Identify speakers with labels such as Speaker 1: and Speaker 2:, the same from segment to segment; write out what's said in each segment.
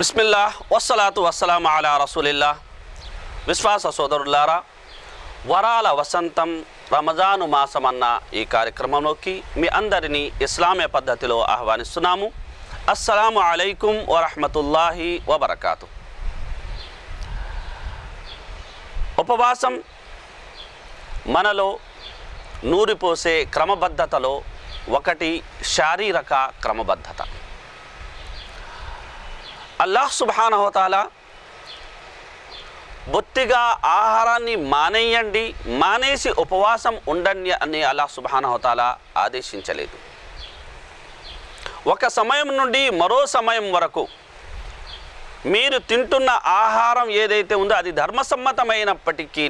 Speaker 1: బిస్మిల్లా వస్సలాతు వస్సలాం అలా రసూలిల్లా. విశ్వాస సోదరులారా వరాల వసంతం రమజాను మాసమన్న ఈ కార్యక్రమంలోకి మీ అందరినీ ఇస్లామీయ పద్ధతిలో ఆహ్వానిస్తున్నాము. అస్సలాము అలైకుం వరహమతుల్లాహి వబర్కాతు. ఉపవాసం మనలో నూరిపోసే క్రమబద్ధతలో ఒకటి శారీరక క్రమబద్ధత. అల్లాహ్ సుబానహోతాల బొత్తిగా ఆహారాన్ని మానేయండి మానేసి ఉపవాసం ఉండండి అని అల్లాహ్ సుబానహోతాల ఆదేశించలేదు. ఒక సమయం నుండి మరో సమయం వరకు మీరు తింటున్న ఆహారం ఏదైతే ఉందో అది ధర్మసమ్మతమైనప్పటికీ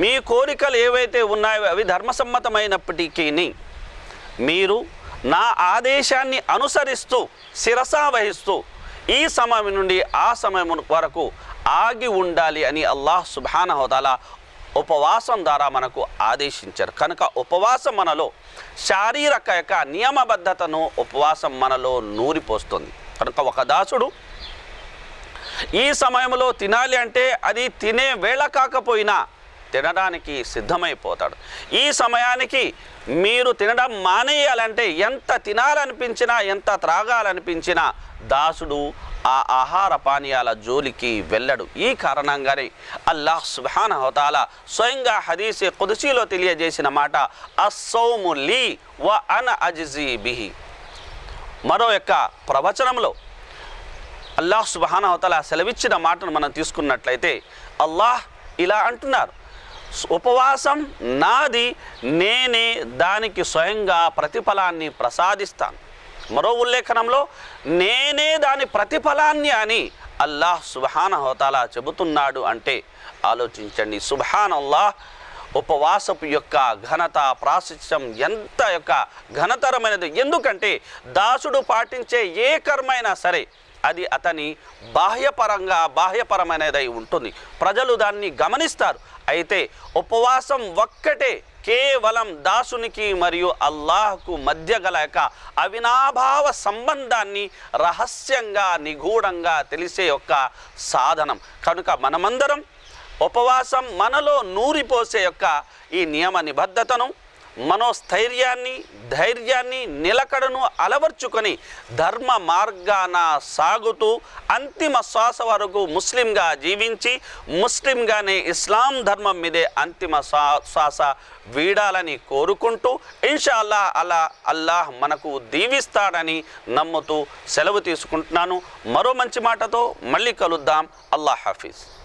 Speaker 1: మీ కోరికలు ఏవైతే ఉన్నాయో అవి ధర్మసమ్మతమైనప్పటికీ మీరు నా ఆదేశాన్ని అనుసరిస్తూ శిరసా వహిస్తూ ఈ సమయం నుండి ఆ సమయం వరకు ఆగి ఉండాలి అని అల్లాహ్ సుబానహోదాల ఉపవాసం ద్వారా మనకు ఆదేశించారు. కనుక ఉపవాసం మనలో శారీరక యొక్క నియమబద్ధతను ఉపవాసం మనలో నూరిపోస్తుంది. కనుక ఒక దాసుడు ఈ సమయంలో తినాలి అంటే అది తినే వేళ కాకపోయినా తినడానికి సిద్ధమైపోతాడు. ఈ సమయానికి మీరు తినడం మానేయాలంటే ఎంత తినాలనిపించినా ఎంత త్రాగాలనిపించినా దాసుడు ఆ ఆహార పానీయాల జోలికి వెళ్ళడు. ఈ కారణంగానే అల్లాహ్ సుబాన హోతాల స్వయంగా హదీసి కుదుసీలో తెలియజేసిన మాట అస్సౌము లీ వ అన్ అజ్జీ బిహి. మరో యొక్క ప్రవచనంలో అల్లాహ్ సుబానవతల సెలవిచ్చిన మాటను మనం తీసుకున్నట్లయితే అల్లాహ్ ఇలా అంటున్నారు. ఉపవాసం నాది నేనే దానికి స్వయంగా ప్రతిఫలాన్ని ప్రసాదిస్తాను. మరో ఉల్లేఖనంలో నేనే దాని ప్రతిఫలాన్ని అని అల్లాహ్ సుబహాన హోతాలా చెబుతున్నాడు అంటే ఆలోచించండి. సుబహాన్ అల్లాహ్ ఉపవాసపు యొక్క ఘనత ప్రాశస్యం ఎంత యొక్క ఘనతరమైనది. ఎందుకంటే దాసుడు పాటించే ఏ కర్మైనా సరే అది అతని బాహ్యపరంగా బాహ్యపరమైనదై ఉంటుంది. ప్రజలు దాన్ని గమనిస్తారు. అయితే ఉపవాసం ఒక్కటే కేవలం దాసునికి మరియు అల్లాహకు మధ్య గల యొక్క అవినాభావ సంబంధాన్ని రహస్యంగా నిగూఢంగా తెలిసే యొక్క సాధనం. కనుక మనమందరం ఉపవాసం మనలో నూరిపోసే యొక్క ఈ నియమ నిబద్ధతను మనోస్థైర్యాన్ని ధైర్యాన్ని నిలకడను అలవర్చుకొని ధర్మ మార్గాన సాగుతూ అంతిమ శ్వాస వరకు ముస్లింగా జీవించి ముస్లింగానే ఇస్లాం ధర్మం మీదే అంతిమ శ్వా- శ్వాస వీడాలని కోరుకుంటూ ఇన్షాల్లా అలా అల్లాహ్ మనకు దీవిస్తాడని నమ్ముతూ సెలవు తీసుకుంటున్నాను. మరో మంచి మాటతో మళ్ళీ కలుద్దాం. అల్లాహ్ హాఫీజ్.